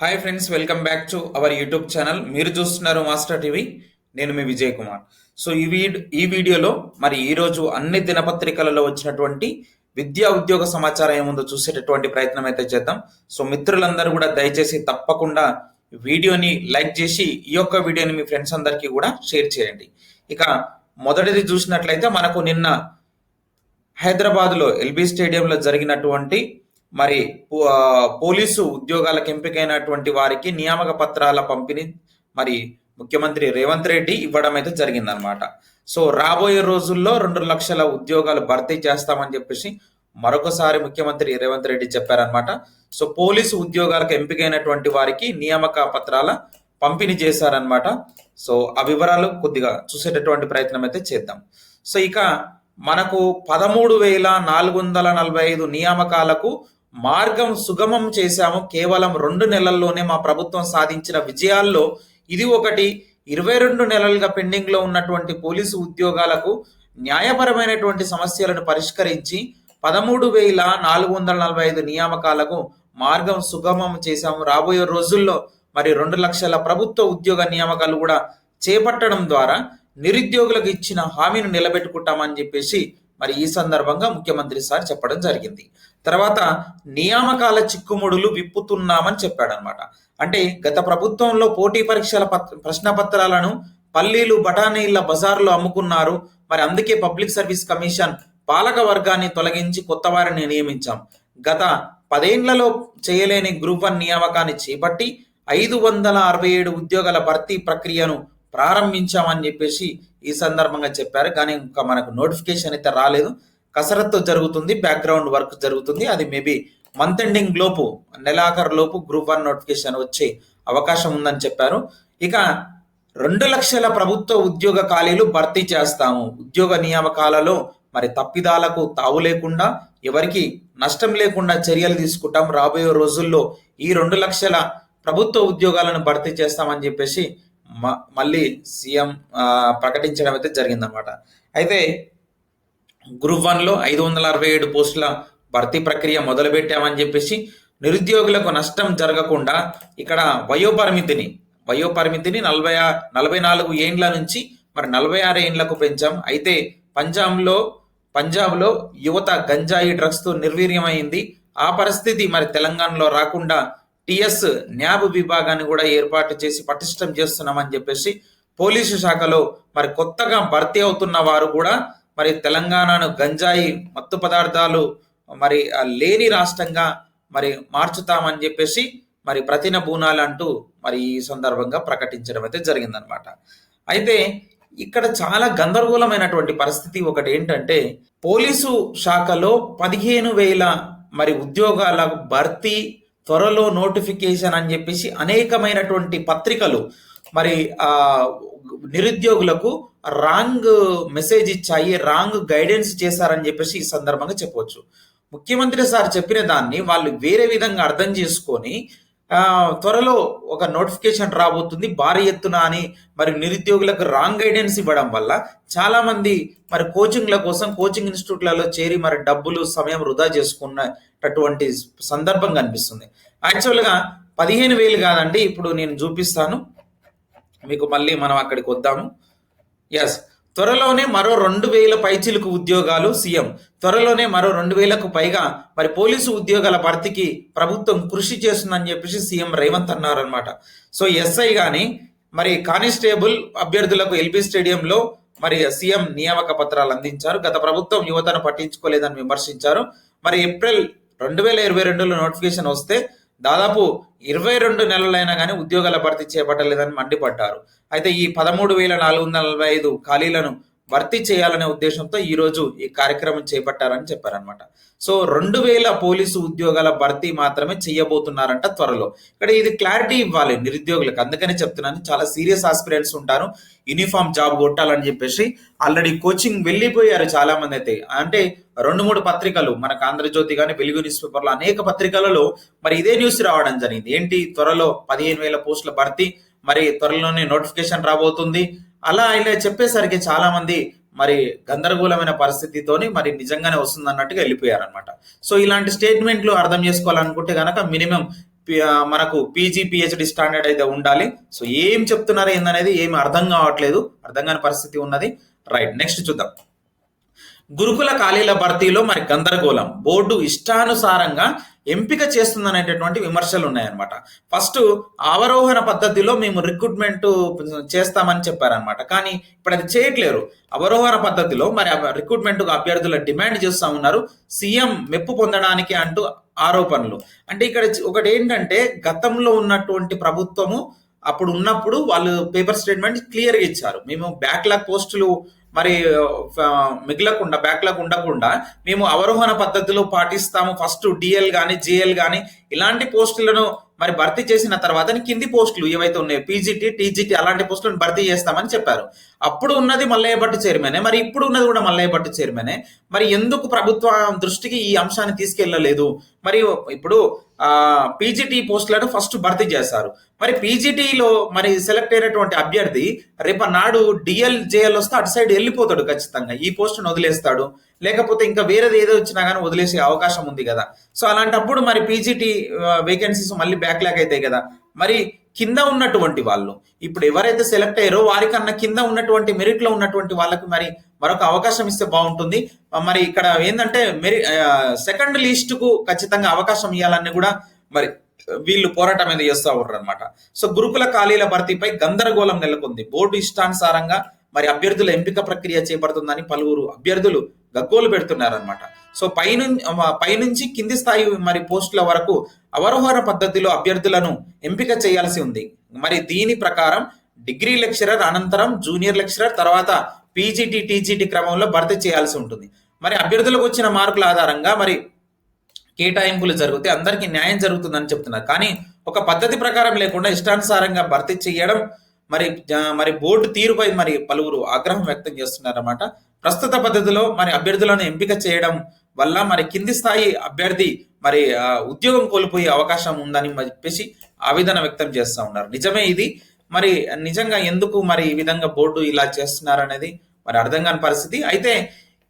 Hi friends welcome back to our YouTube channel మీరు చూస్తున్నారు master TV నేను మీ విజయ్ కుమార్. సో ఈ వీడ్ ఈ వీడియోలో మరి ఈరోజు అన్ని దినపత్రికలలో వచ్చినటువంటి విద్యా ఉద్యోగ సమాచారం ఏముందో చూసేటటువంటి ప్రయత్నం అయితే చేద్దాం. సో మిత్రులందరూ కూడా దయచేసి తప్పకుండా వీడియోని లైక్ చేసి ఈ యొక్క వీడియోని మీ ఫ్రెండ్స్ అందరికీ కూడా షేర్ చేయండి. ఇక మొదటిది చూసినట్లయితే మనకు నిన్న హైదరాబాద్లో ఎల్బీ స్టేడియంలో జరిగినటువంటి మరి పోలీసు ఉద్యోగాలకు ఎంపికైనటువంటి వారికి నియామక పత్రాల పంపిణీ మరి ముఖ్యమంత్రి రేవంత్ రెడ్డి ఇవ్వడం అయితే జరిగిందనమాట సో రాబోయే రోజుల్లో రెండు లక్షల ఉద్యోగాలు భర్తీ చేస్తామని చెప్పేసి మరొకసారి ముఖ్యమంత్రి రేవంత్ రెడ్డి చెప్పారనమాట సో పోలీసు ఉద్యోగాలకు ఎంపికైనటువంటి వారికి నియామక పత్రాల పంపిణీ చేశారనమాట సో ఆ వివరాలు కొద్దిగా చూసేటటువంటి ప్రయత్నం అయితే చేద్దాం. సో ఇక మనకు పదమూడు వేల నాలుగు వందల నలభై ఐదు నియామకాలకు మార్గం సుగమం చేశాము. కేవలం రెండు నెలల్లోనే మా ప్రభుత్వం సాధించిన విజయాల్లో ఇది ఒకటి. ఇరవై రెండు నెలలుగా పెండింగ్లో ఉన్నటువంటి పోలీసు ఉద్యోగాలకు న్యాయపరమైనటువంటి సమస్యలను పరిష్కరించి పదమూడు వేల నాలుగు వందల నలభై ఐదు నియామకాలకు మార్గం సుగమం చేశాము. రాబోయే రోజుల్లో మరి రెండు లక్షల ప్రభుత్వ ఉద్యోగ నియామకాలు కూడా చేపట్టడం ద్వారా నిరుద్యోగులకు ఇచ్చిన హామీని నిలబెట్టుకుంటామని చెప్పేసి మరి ఈ సందర్భంగా ముఖ్యమంత్రి సార్ చెప్పడం జరిగింది. తర్వాత నియామకాల చిక్కుముడులు విప్పుతున్నామని చెప్పాడనమాట. అంటే గత ప్రభుత్వంలో పోటీ పరీక్షల ప్రశ్న ప్రశ్నపత్రాలను పల్లీలు బఠానీల బజార్లో అమ్ముకున్నారు. మరి అందుకే పబ్లిక్ సర్వీస్ కమిషన్ పాలక వర్గాన్ని తొలగించి కొత్త వారిని నియమించాం. గత పదేండ్లలో చేయలేని గ్రూప్ వన్ నియామకాన్ని చేపట్టి ఐదు వందల అరవై ఏడు ఉద్యోగాల భర్తీ ప్రక్రియను ప్రారంభించామని చెప్పేసి ఈ సందర్భంగా చెప్పారు. కానీ ఇంకా మనకు నోటిఫికేషన్ అయితే రాలేదు. కసరత్తు జరుగుతుంది బ్యాక్గ్రౌండ్ వర్క్ జరుగుతుంది. అది మేబీ మంత్ ఎండింగ్ లోపు నెలాఖరు లోపు గ్రూప్ వన్ నోటిఫికేషన్ వచ్చే అవకాశం ఉందని చెప్పారు. ఇక రెండు లక్షల ప్రభుత్వ ఉద్యోగ ఖాళీలు భర్తీ చేస్తాము. ఉద్యోగ నియామకాలలో మరి తప్పిదాలకు తావు లేకుండా ఎవరికి నష్టం లేకుండా చర్యలు తీసుకుంటాం. రాబోయే రోజుల్లో ఈ రెండు లక్షల ప్రభుత్వ ఉద్యోగాలను భర్తీ చేస్తామని చెప్పేసి మ- మళ్ళీ సీఎం ప్రకటించడం అయితే జరిగిందనమాట అయితే గ్రూప్ వన్లో ఐదు వందల అరవై ఏడు పోస్టుల భర్తీ ప్రక్రియ మొదలుపెట్టామని చెప్పేసి నిరుద్యోగులకు నష్టం జరగకుండా ఇక్కడ వయోపరిమితిని వయోపరిమితిని నలభై నలభై నాలుగు ఏండ్ల నుంచి మరి నలభై ఆరు ఏండ్లకు పెంచాం. అయితే పంజాబ్లో పంజాబ్లో యువత గంజాయి డ్రగ్స్తో నిర్వీర్యమైంది. ఆ పరిస్థితి మరి తెలంగాణలో రాకుండా టిఎస్ న్యాబ్ విభాగాన్ని కూడా ఏర్పాటు చేసి పటిష్టం చేస్తున్నామని చెప్పేసి పోలీసు శాఖలో మరి కొత్తగా భర్తీ అవుతున్న వారు కూడా మరి తెలంగాణను గంజాయి మత్తు పదార్థాలు మరి లేని రాష్ట్రంగా మరి మార్చుతామని చెప్పేసి మరి ప్రతిన బూనాలు అంటూ మరి ఈ సందర్భంగా ప్రకటించడం అయితే జరిగిందనమాట. అయితే ఇక్కడ చాలా గందరగోళమైనటువంటి పరిస్థితి ఒకటి ఏంటంటే పోలీసు శాఖలో పదిహేను వేల మరి ఉద్యోగాల భర్తీ త్వరలో నోటిఫికేషన్ అని చెప్పేసి అనేకమైనటువంటి పత్రికలు మరి ఆ నిరుద్యోగులకు రాంగ్ మెసేజ్ ఇచ్చాయి రాంగ్ గైడెన్స్ చేశారని చెప్పేసి ఈ సందర్భంగా చెప్పవచ్చు. ముఖ్యమంత్రి సార్ చెప్పిన దాన్ని వాళ్ళు వేరే విధంగా అర్థం చేసుకొని త్వరలో ఒక నోటిఫికేషన్ రాబోతుంది భారీ ఎత్తున అని మరి నిరుద్యోగులకు రాంగ్ గైడెన్స్ ఇవ్వడం వల్ల చాలా మంది మరి కోచింగ్ల కోసం కోచింగ్ ఇన్స్టిట్యూట్లలో చేరి మరి డబ్బులు సమయం వృధా చేసుకున్నటువంటి సందర్భం కనిపిస్తుంది యాక్చువల్గా పదిహేను వేలు కాదండి ఇప్పుడు నేను చూపిస్తాను. మీకు మళ్ళీ మనం అక్కడికి వద్దాము. ఎస్ త్వరలోనే మరో రెండు వేల పైచిలుకు ఉద్యోగాలు సీఎం. త్వరలోనే మరో రెండు వేలకు పైగా మరి పోలీసు ఉద్యోగాల భర్తీకి ప్రభుత్వం కృషి చేస్తుందని చెప్పేసి సీఎం రేవంత్ అన్నారనమాట సో ఎస్ఐ కానీ మరి కానిస్టేబుల్ అభ్యర్థులకు ఎల్బీ స్టేడియంలో మరి సీఎం నియామక పత్రాలు అందించారు. గత ప్రభుత్వం యువతను పట్టించుకోలేదని విమర్శించారు. మరి ఏప్రిల్ రెండు వేల ఇరవై రెండులో నోటిఫికేషన్ వస్తే దాదాపు ఇరవై రెండు నెలలైనా కానీ ఉద్యోగాల భర్తీ చేపట్టలేదని మండిపడ్డారు. అయితే ఈ పదమూడు వేల నాలుగు వందల నలభై ఐదు ఖాళీలను భర్తీ చేయాలనే ఉద్దేశంతో ఈరోజు ఈ కార్యక్రమం చేపట్టారని చెప్పారనమాట సో రెండు వేల పోలీసు ఉద్యోగాల భర్తీ మాత్రమే చేయబోతున్నారంట త్వరలో. ఇక్కడ ఇది క్లారిటీ ఇవ్వాలి నిరుద్యోగులకు. అందుకనే చెప్తున్నాను చాలా సీరియస్ ఆస్పిరెంట్స్ ఉంటారు యూనిఫామ్ జాబ్ కొట్టాలని చెప్పేసి ఆల్రెడీ కోచింగ్ వెళ్ళిపోయారు చాలా మంది అయితే. అంటే రెండు మూడు పత్రికలు మనకు ఆంధ్రజ్యోతి కానీ వెలుగు న్యూస్ పేపర్లో అనేక పత్రికలలో మరి ఇదే న్యూస్ రావడం జరిగింది. ఏంటి? త్వరలో పదిహేను వేల పోస్టుల భర్తీ మరి త్వరలోనే నోటిఫికేషన్ రాబోతుంది. అలా ఇలా చెప్పేసరికి చాలా మంది మరి గందరగోళమైన పరిస్థితితోని మరి నిజంగానే వస్తుంది అన్నట్టుగా వెళ్ళిపోయారనమాట సో ఇలాంటి స్టేట్మెంట్లు అర్థం చేసుకోవాలనుకుంటే కనుక మినిమం మనకు పీజీ పిహెచ్డి స్టాండర్డ్ అయితే ఉండాలి. సో ఏం చెప్తున్నారు ఏందనేది ఏమి అర్థం కావట్లేదు. అర్థం కాని పరిస్థితి ఉన్నది. రైట్ నెక్స్ట్ చూద్దాం. గురుకుల ఖాళీల భర్తీలో మరి గందరగోళం. బోర్డు ఇష్టానుసారంగా ఎంపిక చేస్తుందనేటటువంటి విమర్శలు ఉన్నాయన్నమాట. ఫస్ట్ అవరోహణ పద్ధతిలో మేము రిక్రూట్మెంట్ చేస్తామని చెప్పారనమాట కానీ ఇప్పుడు అది చేయట్లేరు. అవరోహణ పద్ధతిలో మరి రిక్రూట్మెంట్ అభ్యర్థుల డిమాండ్ చేస్తా ఉన్నారు. సీఎం మెప్పు పొందడానికి అంటూ ఆరోపణలు. అంటే ఇక్కడ ఒకటి ఏంటంటే గతంలో ఉన్నటువంటి ప్రభుత్వము అప్పుడు ఉన్నప్పుడు వాళ్ళు పేపర్ స్టేట్మెంట్ క్లియర్గా ఇచ్చారు. మేము బ్యాక్లాగ్ పోస్టులు మరి మిగలకుండా బ్యాక్లాగ్ ఉండకుండా మేము అవరోహణ పద్ధతిలో పాటిస్తాము. ఫస్ట్ డిఎల్ కానీ జిఎల్ కానీ ఇలాంటి పోస్టులను మరి భర్తీ చేసిన తర్వాత కింది పోస్టులు ఏవైతే ఉన్నాయో పీజీటీ టీజీటీ అలాంటి పోస్టులను భర్తీ చేస్తామని చెప్పారు. అప్పుడు ఉన్నది మల్లయ్య భట్టు చైర్మనే మరి ఇప్పుడు ఉన్నది కూడా మల్లయ్య భట్టు చైర్మనే. మరి ఎందుకు ప్రభుత్వం దృష్టికి ఈ అంశాన్ని తీసుకెళ్ళలేదు? మరి ఇప్పుడు ఆ పీజీటీ పోస్టులను ఫస్ట్ భర్తీ చేశారు. మరి పీజీటీలో మరి సెలెక్ట్ అయినటువంటి అభ్యర్థి రేపు నాడు డిఎల్ జేఎల్ వస్తే అటు సైడ్ వెళ్ళిపోతాడు ఖచ్చితంగా. ఈ పోస్టును వదిలేస్తాడు. లేకపోతే ఇంకా వేరేది ఏదో వచ్చినా కానీ వదిలేసే అవకాశం ఉంది కదా. సో అలాంటప్పుడు మరి పీజీటీ వేకెన్సీస్ మళ్ళీ బ్యాక్లాగ్ అవుతాయి కదా. మరి కింద ఉన్నటువంటి వాళ్ళు ఇప్పుడు ఎవరైతే సెలెక్ట్ అయ్యారో వారికన్నా కింద ఉన్నటువంటి మెరిట్లో ఉన్నటువంటి వాళ్ళకి మరి మరొక అవకాశం ఇస్తే బాగుంటుంది. మరి ఇక్కడ ఏంటంటే మెరి సెకండ్ లిస్ట్కు ఖచ్చితంగా అవకాశం ఇవ్వాలని కూడా మరి వీళ్ళు పోరాటం అనేది చేస్తూ ఉంటారు అనమాట సో గురుకుల ఖాళీల భర్తీపై గందరగోళం నెలకొంది. బోర్డు ఇష్టానుసారంగా మరి అభ్యర్థుల ఎంపిక ప్రక్రియ చేపడుతుందని పలువురు అభ్యర్థులు గగ్గోలు పెడుతున్నారనమాట సో పైనుంచి పైనుంచి కింది స్థాయి మరి పోస్టుల వరకు అవరోహణ పద్ధతిలో అభ్యర్థులను ఎంపిక చేయాల్సి ఉంది. మరి దీని ప్రకారం డిగ్రీ లెక్చరర్ అనంతరం జూనియర్ లెక్చరర్ తర్వాత పీజీటీ టీజీటీ క్రమంలో భర్తీ చేయాల్సి ఉంటుంది. మరి అభ్యర్థులకు వచ్చిన మార్కుల ఆధారంగా మరి కేటాయింపులు జరిగితే అందరికీ న్యాయం జరుగుతుందని చెప్తున్నారు. కానీ ఒక పద్ధతి ప్రకారం లేకుండా ఇష్టానుసారంగా భర్తీ చేయడం మరి జ- మరి బోర్డు తీరుపై మరి పలువురు ఆగ్రహం వ్యక్తం చేస్తున్నారన్నమాట. ప్రస్తుత పద్ధతిలో మరి అభ్యర్థులను ఎంపిక చేయడం వల్ల మరి కింది స్థాయి అభ్యర్థి మరి ఉద్యోగం కోల్పోయే అవకాశం ఉందని చెప్పేసి ఆవేదన వ్యక్తం చేస్తూ ఉన్నారు. నిజమే ఇది. మరి నిజంగా ఎందుకు మరి ఈ విధంగా బోర్డు ఇలా చేస్తున్నారు అనేది మరి అర్థం కాని పరిస్థితి. అయితే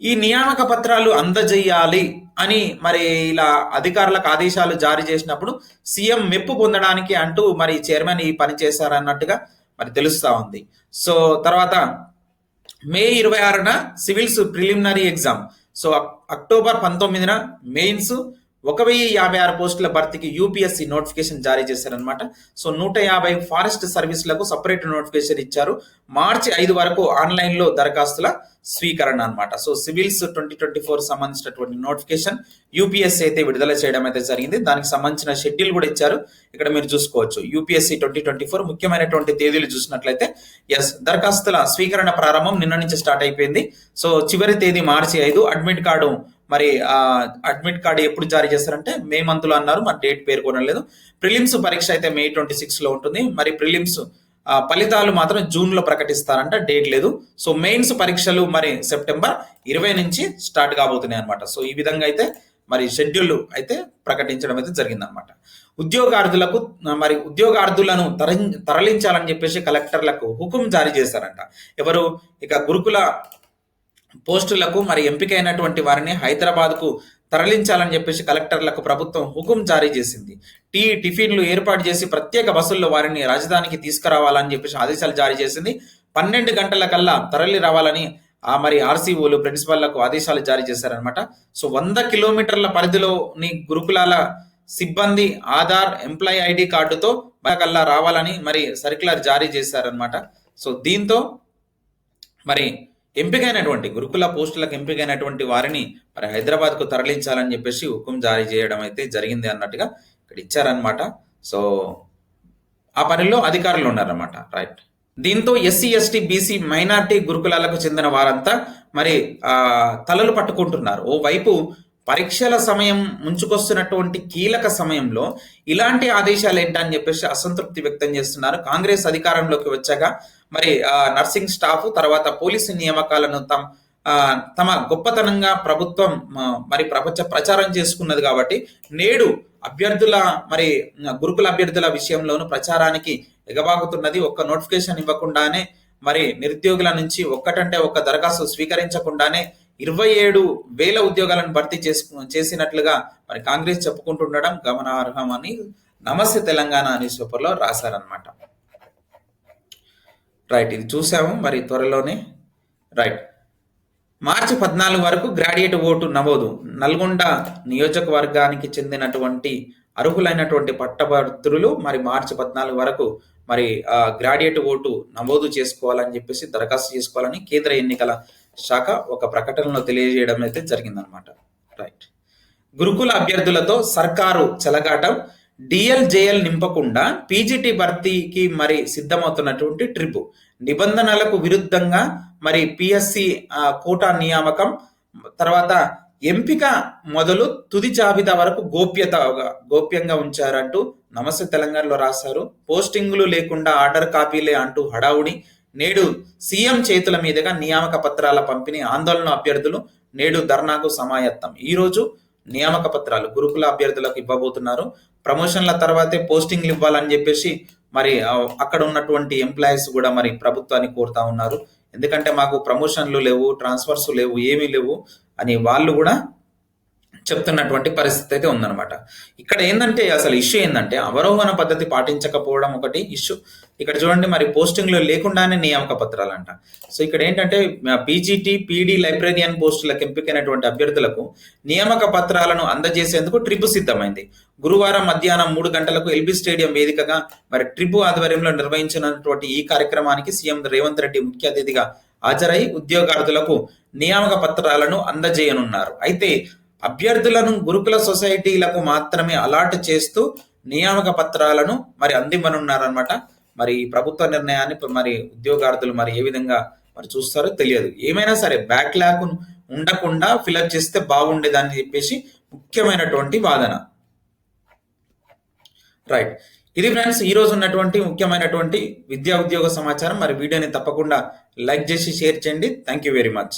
ఈ నియామక పత్రాలు అందజేయాలి అని మరి ఇలా అధికారులకు ఆదేశాలు జారీ చేసినప్పుడు సీఎం మెప్పు పొందడానికి అంటూ మరి చైర్మన్ ఈ పని చేశారన్నట్టుగా మరి తెలుస్తూ ఉంది. సో తర్వాత మే ఇరవై ఆరున civils preliminary exam. So October పంతొమ్మిదిన మెయిన్స్ ఒక వెయ్యి యాభై ఆరు పోస్టుల భర్తీకి యూపీఎస్సీ నోటిఫికేషన్ జారీ చేశారనమాట సో నూట యాభై ఫారెస్ట్ సర్వీసులకు సపరేట్ నోటిఫికేషన్ ఇచ్చారు. మార్చి ఐదు వరకు ఆన్లైన్లో దరఖాస్తుల స్వీకరణ అన్నమాట. So civils twenty twenty four సంబంధించినటువంటి నోటిఫికేషన్ యూపీఎస్సీ అయితే విడుదల చేయడం అయితే జరిగింది. దానికి సంబంధించిన షెడ్యూల్ కూడా ఇచ్చారు. ఇక్కడ మీరు చూసుకోవచ్చు. యూపీఎస్సీ ట్వంటీ ట్వంటీ ఫోర్ ముఖ్యమైనటువంటి తేదీలు చూసినట్లయితే ఎస్ దరఖాస్తుల స్వీకరణ ప్రారంభం నిన్న నుంచి స్టార్ట్ అయిపోయింది. సో చివరి తేదీ మార్చి ఐదు. అడ్మిట్ కార్డు మరి ఆ అడ్మిట్ కార్డు ఎప్పుడు జారీ చేస్తారంటే మే మంత్లో అన్నారు మరి డేట్ పేర్కొనలేదు ప్రిలిమ్స్ పరీక్ష అయితే మే ట్వంటీ సిక్స్లో ఉంటుంది. మరి ప్రిలిమ్స్ ఫలితాలు మాత్రం జూన్లో ప్రకటిస్తారంట డేట్ లేదు. సో మెయిన్స్ పరీక్షలు మరి సెప్టెంబర్ ఇరవై నుంచి స్టార్ట్ కాబోతున్నాయి అనమాట సో ఈ విధంగా అయితే మరి షెడ్యూల్ అయితే ప్రకటించడం అయితే జరిగిందనమాట ఉద్యోగార్థులకు మరి ఉద్యోగార్థులను తరలి తరలించాలని చెప్పేసి కలెక్టర్లకు హుకుం జారీ చేశారంట. ఎవరు? ఇక గురుకుల పోస్టులకు మరి ఎంపికైనటువంటి వారిని హైదరాబాద్కు తరలించాలని చెప్పేసి కలెక్టర్లకు ప్రభుత్వం హుకుం జారీ చేసింది. టీ టిఫిన్లు ఏర్పాటు చేసి ప్రత్యేక బస్సుల్లో వారిని రాజధానికి తీసుకురావాలని చెప్పేసి ఆదేశాలు జారీ చేసింది. పన్నెండు గంటల కల్లా తరలి రావాలని ఆ మరి ఆర్సీఓలు ప్రిన్సిపాల్లకు ఆదేశాలు జారీ చేశారనమాట సో వంద కిలోమీటర్ల పరిధిలోని గురుకులాల సిబ్బంది ఆధార్ ఎంప్లాయీ ఐడి కార్డుతో కల్లా రావాలని మరి సర్క్యులర్ జారీ చేశారనమాట సో దీంతో మరి ఎంపికైనటువంటి గురుకుల పోస్టులకు ఎంపికైనటువంటి వారిని మరి హైదరాబాద్కు తరలించాలని చెప్పేసి హుకుం జారీ చేయడం అయితే జరిగింది అన్నట్టుగా ఇక్కడ ఇచ్చారనమాట సో ఆ పనిలో అధికారులు ఉన్నారన్నమాట. రైట్ దీంతో ఎస్సీ ఎస్టీ బీసీ మైనార్టీ గురుకులాలకు చెందిన వారంతా మరి ఆ తలలు పట్టుకుంటున్నారు. ఓ వైపు పరీక్షల సమయం ముంచుకొస్తున్నటువంటి కీలక సమయంలో ఇలాంటి ఆదేశాలు ఏంటని చెప్పేసి అసంతృప్తి వ్యక్తం చేస్తున్నారు. కాంగ్రెస్ అధికారంలోకి వచ్చాక మరి ఆ, నర్సింగ్ స్టాఫ్ తర్వాత పోలీసు నియామకాలను తమ ఆ, తమ గొప్పతనంగా ప్రభుత్వం మరి ప్రపంచ ప్రచారం చేసుకున్నది కాబట్టి నేడు అభ్యర్థుల మరి గురుకుల అభ్యర్థుల విషయంలోనూ ప్రచారానికి ఎగబాగుతున్నది ఒక్క నోటిఫికేషన్ ఇవ్వకుండానే మరి నిరుద్యోగుల నుంచి ఒక్కటంటే ఒక్క దరఖాస్తు స్వీకరించకుండానే ఇరవై ఏడు వేల ఉద్యోగాలను భర్తీ చేసుకు చేసినట్లుగా మరి కాంగ్రెస్ చెప్పుకుంటుండడం గమనార్హం అని నమస్తే తెలంగాణ న్యూస్ పేపర్లో రాశారనమాట రైట్ ఇది చూసాము మరి త్వరలోనే. రైట్ మార్చి పద్నాలుగు వరకు గ్రాడ్యుయేట్ ఓటు నమోదు. నల్గొండ నియోజకవర్గానికి చెందినటువంటి అర్హులైనటువంటి పట్టభద్రులు మరి మార్చి పద్నాలుగు వరకు మరి ఆ, గ్రాడ్యుయేట్ ఓటు నమోదు చేసుకోవాలని చెప్పేసి దరఖాస్తు చేసుకోవాలని కేంద్ర ఎన్నికల శాఖ ఒక ప్రకటనలో తెలియజేయడం అయితే జరిగిందనమాట రైట్ గురుకుల అభ్యర్థులతో సర్కారు చెలగాటం డిఎల్ జేఎల్ నింపకుండా పీజీటీ భర్తీకి మరి సిద్ధమవుతున్నటువంటి ట్రిప్ నిబంధనలకు విరుద్ధంగా మరి పిఎస్సి కోటా నియామకం తర్వాత ఎంపిక మొదలు తుది జాబితా వరకు గోప్యత గోప్యంగా ఉంచారంటూ నమస్తే తెలంగాణలో రాశారు. పోస్టింగులు లేకుండా ఆర్డర్ కాపీలే అంటూ హడావుడి నేడు సీఎం చేతుల మీదుగా నియామక పత్రాల పంపిణీ ఆందోళన అభ్యర్థులు నేడు ధర్నాకు సమాయత్తం. ఈరోజు నియామక పత్రాలు గురుకుల అభ్యర్థులకు ఇవ్వబోతున్నారు. ప్రమోషన్ల తర్వాతే పోస్టింగ్లు ఇవ్వాలని చెప్పేసి మరి అక్కడ ఉన్నటువంటి ఎంప్లాయీస్ కూడా మరి ప్రభుత్వాన్ని కోరుతా ఉన్నారు. ఎందుకంటే మాకు ప్రమోషన్లు లేవు ట్రాన్స్ఫర్స్ లేవు ఏమీ లేవు అని వాళ్ళు కూడా చెప్తున్నటువంటి పరిస్థితి అయితే ఉందన్నమాట. ఇక్కడ ఏంటంటే అసలు ఇష్యూ ఏంటంటే అవరోహణ పద్ధతి పాటించకపోవడం ఒకటి ఇష్యూ. ఇక్కడ చూడండి మరి పోస్టింగ్లు లేకుండానే నియామక పత్రాలు అంట సో ఇక్కడ ఏంటంటే పీజీటీ పీడీ లైబ్రేరియన్ పోస్టులకు ఎంపికైనటువంటి అభ్యర్థులకు నియామక పత్రాలను అందజేసేందుకు ట్రిప్ సిద్ధమైంది. గురువారం మధ్యాహ్నం మూడు గంటలకు ఎల్బీ స్టేడియం వేదికగా మరి ట్రిప్ ఆధ్వర్యంలో నిర్వహించినటువంటి ఈ కార్యక్రమానికి సీఎం రేవంత్ రెడ్డి ముఖ్య అతిథిగా హాజరై ఉద్యోగార్థులకు నియామక పత్రాలను అందజేయనున్నారు. అయితే అభ్యర్థులను గురుకుల సొసైటీలకు మాత్రమే అలాట్ చేస్తూ నియామక పత్రాలను మరి అందివ్వనున్నారనమాట మరి ఈ ప్రభుత్వ నిర్ణయాన్ని మరి ఉద్యోగార్థులు మరి ఏ విధంగా మరి చూస్తారో తెలియదు. ఏమైనా సరే బ్యాక్లాగ్ ఉండకుండా ఫిలప్ చేస్తే బాగుండేదని చెప్పేసి ముఖ్యమైనటువంటి వాదన. రైట్ ఇది ఫ్రెండ్స్ ఈ రోజు ఉన్నటువంటి ముఖ్యమైనటువంటి విద్యా ఉద్యోగ సమాచారం. మరి వీడియోని తప్పకుండా లైక్ చేసి షేర్ చేయండి. Thank you very much